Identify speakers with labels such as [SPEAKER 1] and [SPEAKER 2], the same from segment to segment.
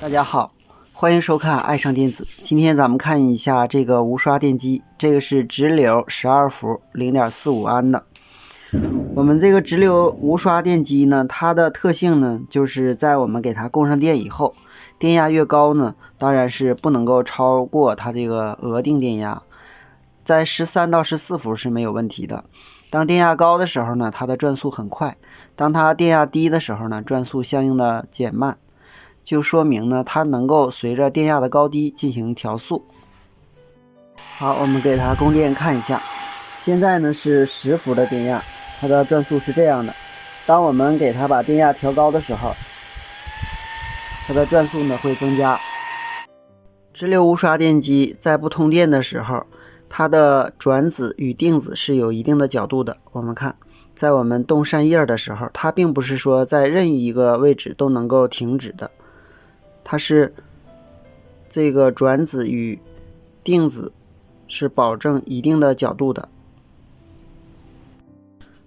[SPEAKER 1] 大家好，欢迎收看爱上电子。今天咱们看一下这个无刷电机，这个是直流十二伏零点四五安的。我们这个直流无刷电机呢，它的特性呢，就是在我们给它供上电以后，电压越高呢，当然是不能够超过它这个额定电压，在十三到十四伏是没有问题的。当电压高的时候呢，它的转速很快；当它电压低的时候呢，转速相应的减慢，就说明呢，它能够随着电压的高低进行调速。好，我们给它供电看一下，现在呢是十伏的电压。它的转速是这样的，当我们给它把电压调高的时候，它的转速呢会增加。直流无刷电机在不通电的时候，它的转子与定子是有一定的角度的。我们看，在我们动扇叶的时候，它并不是说在任意一个位置都能够停止的，它是这个转子与定子是保证一定的角度的。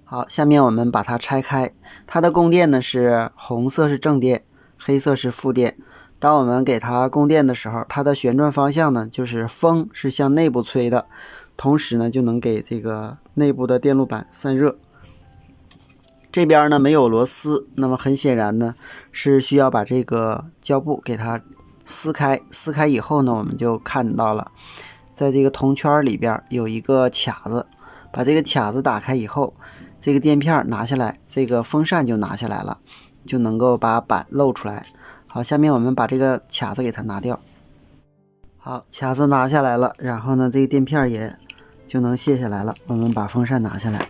[SPEAKER 1] 好，下面我们把它拆开。它的供电呢是红色是正电，黑色是负电。当我们给它供电的时候，它的旋转方向呢就是风是向内部吹的，同时呢就能给这个内部的电路板散热。这边呢没有螺丝，那么很显然呢是需要把这个胶布给它撕开。撕开以后呢，我们就看到了，在这个铜圈里边有一个卡子，把这个卡子打开以后。这个垫片拿下来，这个风扇就拿下来了，就能够把板露出来。好，下面我们把这个卡子给它拿掉。好，卡子拿下来了，然后呢，这个垫片也就能卸下来了。我们把风扇拿下来，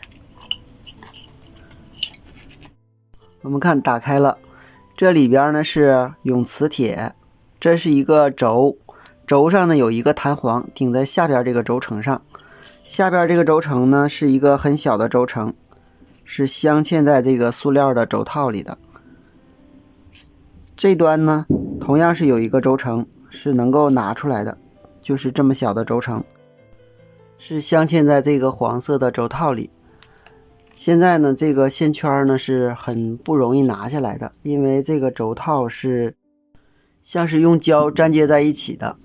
[SPEAKER 1] 我们看打开了，这里边呢是永磁铁，这是一个轴，轴上呢有一个弹簧顶在下边这个轴承上，下边这个轴承呢是一个很小的轴承。是镶嵌在这个塑料的轴套里的。这端呢，同样是有一个轴承，是能够拿出来的，就是这么小的轴承，是镶嵌在这个黄色的轴套里。现在呢，这个线圈呢是很不容易拿下来的，因为这个轴套是像是用胶粘接在一起的，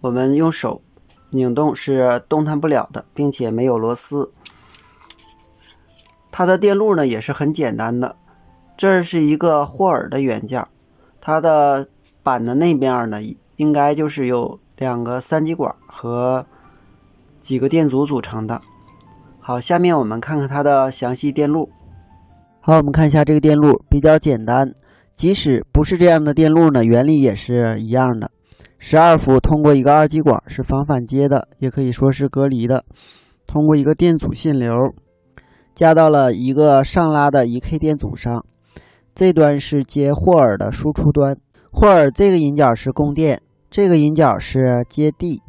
[SPEAKER 1] 我们用手拧动是动弹不了的，并且没有螺丝。它的电路呢也是很简单的，这是一个霍尔的元件，它的板的那面呢应该就是有两个三极管和几个电阻组成的。好，下面我们看看它的详细电路。好，我们看一下这个电路比较简单，即使不是这样的电路呢，原理也是一样的。十二伏通过一个二极管是防反接的，也可以说是隔离的，通过一个电阻线流。加到了一个上拉的一 K 电阻上，这端是接霍尔的输出端，霍尔这个引脚是供电，这个引脚是接地，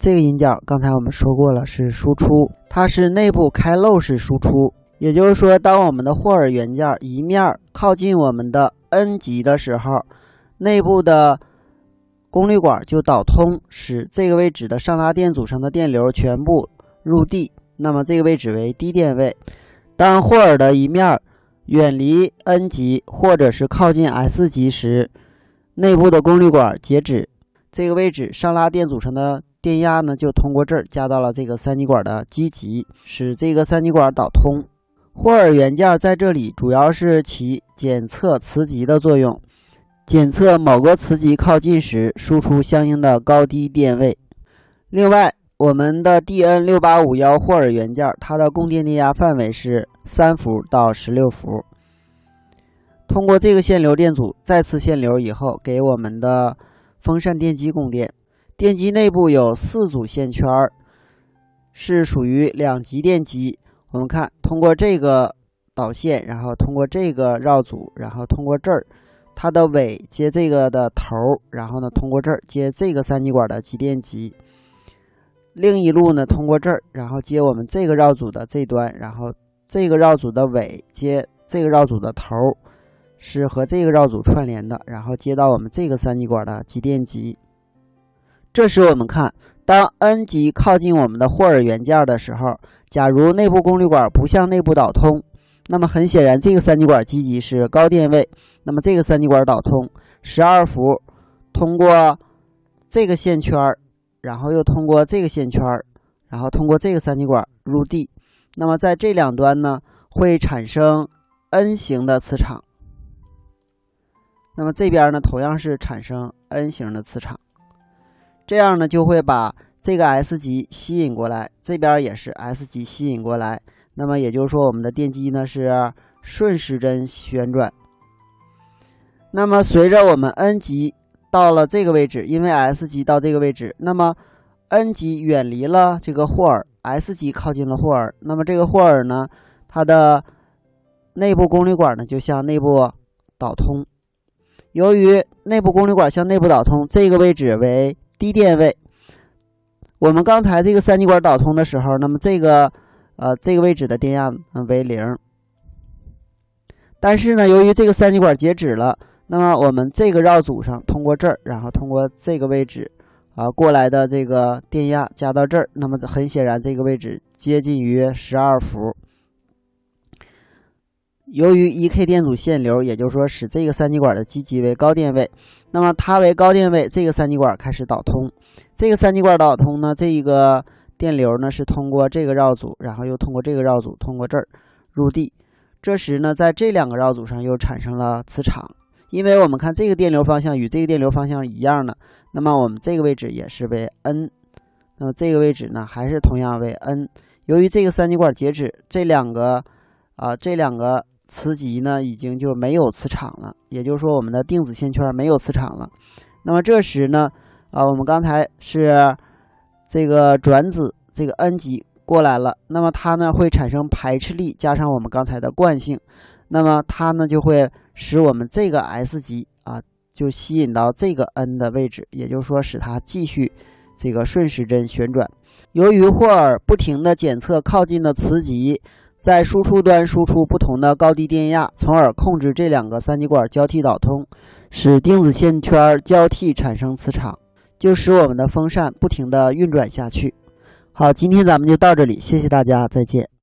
[SPEAKER 1] 这个引脚刚才我们说过了是输出，它是内部开漏式输出，也就是说，当我们的霍尔元件一面靠近我们的 N 极的时候，内部的功率管就导通，使这个位置的上拉电阻上的电流全部入地。那么这个位置为低电位。当霍尔的一面远离 N 极或者是靠近 S 极时，内部的功率管截止。这个位置上拉电阻上的电压呢，就通过这儿加到了这个三极管的基极，使这个三极管导通。霍尔元件在这里主要是起检测磁极的作用，检测某个磁极靠近时输出相应的高低电位。另外，我们的 DN 六八五幺霍尔元件，它的供电电压范围是三伏到十六伏。通过这个线流电阻再次限流以后，给我们的风扇电机供电。电机内部有四组线圈，是属于两极电机。我们看，通过这个导线，然后通过这个绕组，然后通过这儿，它的尾接这个的头，然后呢通过这儿接这个三极管的极电极。另一路呢，通过这儿，然后接我们这个绕组的这端，然后这个绕组的尾接这个绕组的头，是和这个绕组串联的，然后接到我们这个三极管的极电极。这时我们看，当 N 极靠近我们的霍尔元件的时候，假如内部功率管不向内部导通，那么很显然这个三极管积极是高电位，那么这个三极管导通，十二伏通过这个线圈，然后又通过这个线圈，然后通过这个三极管入地。那么在这两端呢，会产生 N 型的磁场。那么这边呢，同样是产生 N 型的磁场，这样呢就会把这个 S 极吸引过来，这边也是 S 极吸引过来。那么也就是说，我们的电机呢是顺时针旋转。那么随着我们 N 极到了这个位置，因为 S 极到这个位置，那么 N 极远离了这个霍尔，S 极靠近了霍尔。那么这个霍尔呢，它的内部功率管呢就向内部导通。由于内部功率管向内部导通，这个位置为低电位。我们刚才这个三极管导通的时候，那么这个呃这个位置的电压为零。但是呢，由于这个三极管截止了。那么我们这个绕组上通过这儿，然后通过这个位置，啊过来的这个电压加到这儿，那么很显然这个位置接近于十二伏。由于一 k 电阻限流，也就是说使这个三极管的积极为高电位，那么它为高电位，这个三极管开始导通。这个三极管导通呢，这一个电流呢是通过这个绕组，然后又通过这个绕组，通过这儿入地。这时呢，在这两个绕组上又产生了磁场。因为我们看这个电流方向与这个电流方向一样的，那么我们这个位置也是为 N，那么这个位置呢还是同样为 N。由于这个三极管截止，这两个啊这两个磁极呢已经就没有磁场了，也就是说我们的定子线圈没有磁场了。那么这时呢啊我们刚才是这个转子这个 N 极过来了，那么它呢会产生排斥力加上我们刚才的惯性。那么它呢就会使我们这个 S 极啊就吸引到这个 N 的位置，也就是说使它继续这个顺时针旋转。由于霍尔不停地检测靠近的磁极在输出端输出不同的高低电压，从而控制这两个三极管交替导通，使定子线圈交替产生磁场，就使我们的风扇不停地运转下去。好，今天咱们就到这里，谢谢大家，再见。